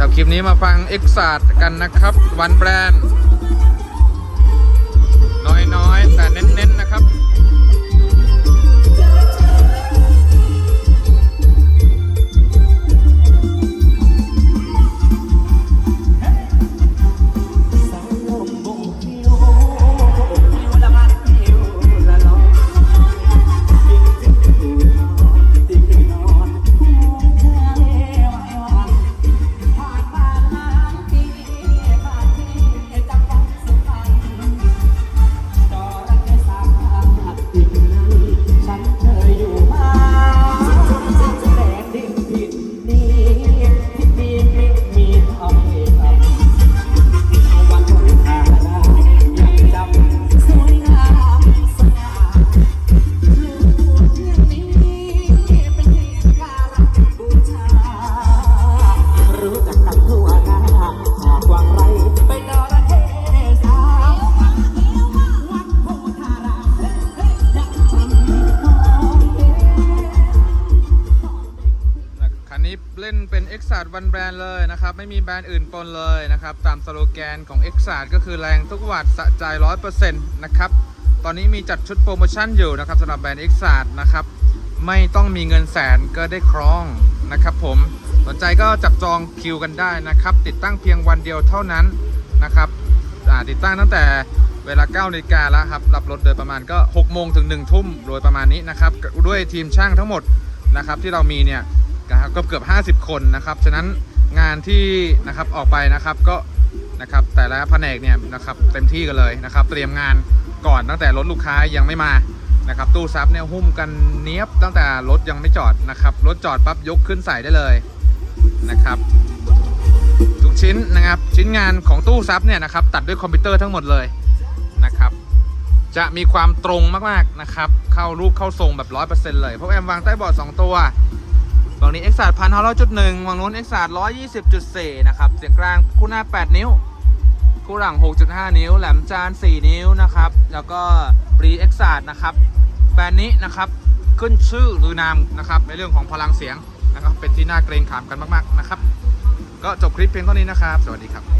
ครับคลิปนี้มาฟังเอ็กซาดกันนะครับ วันแบรนด์ น้อยๆ แต่เน้นๆนะครับ เล่นเป็น e x a t วันแบรนด์เลยนะครับ ไม่มีแบรนด์อื่นปนเลยนะครับ ตามสโลแกนของ e x a t ก็คือแรงทุกวัตต์สะใจ100%นะครับ ตอนนี้มีจัดชุดโปรโมชั่นอยู่นะครับสำหรับแบรนด์ e x a t นะครับ ไม่ต้องมีเงินแสนก็ได้ครองนะครับผมสนใจก็จับจองคิวกันได้นะครับ ติดตั้งเพียงวันเดียวเท่านั้นนะครับติดตั้งตั้งแต่เวลา9นาฬิกาแล้วครับ รับรถโดยประมาณก็6โมงถึง1ทุ่มโดยประมาณนี้นะครับ ด้วยทีมช่างทั้งหมดนะครับที่เรามีเนี่ย นะครับก็เกือบ 50 คนนะครับ ฉะนั้นงานที่นะครับออกไปนะครับก็นะครับแต่ละแผนกเนี่ยนะครับเต็มที่กันเลยนะครับ เตรียมงานก่อนตั้งแต่รถลูกค้ายังไม่มานะครับตู้ซับเนี่ยหุ้มกันเนี้ยบตั้งแต่รถยังไม่จอดนะครับรถจอดปั๊บยกขึ้นใส่ได้เลยนะครับทุกชิ้นนะครับชิ้นงานของตู้ซับเนี่ยนะครับตัดด้วยคอมพิวเตอร์ทั้งหมดเลยนะครับจะมีความตรงมากๆนะครับเข้ารูปเข้าทรงแบบ 100%เลยเพราะแอมวางใต้บอร์ด2ตัว ฝั่งนี้ x อ็กซ์พันห้าร้อยจุดหนึ่งฝั่งนู้น x อ็กซ์ร้อยยี่สิบจุดสี่นะครับ เสียงกลางคู่หน้าแปดนิ้ว คู่หลังหกจุดห้านิ้ว แหลมจานสี่นิ้วนะครับ แล้วก็ปรี x อ็กซ์นะครับ แบรนด์นี้นะครับขึ้นชื่อหรือนามนะครับในเรื่องของพลังเสียงนะครับเป็นที่น่าเกรงขามกันมาก ๆ นะครับ ก็จบคลิปเพียงเท่านี้นะครับ สวัสดีครับ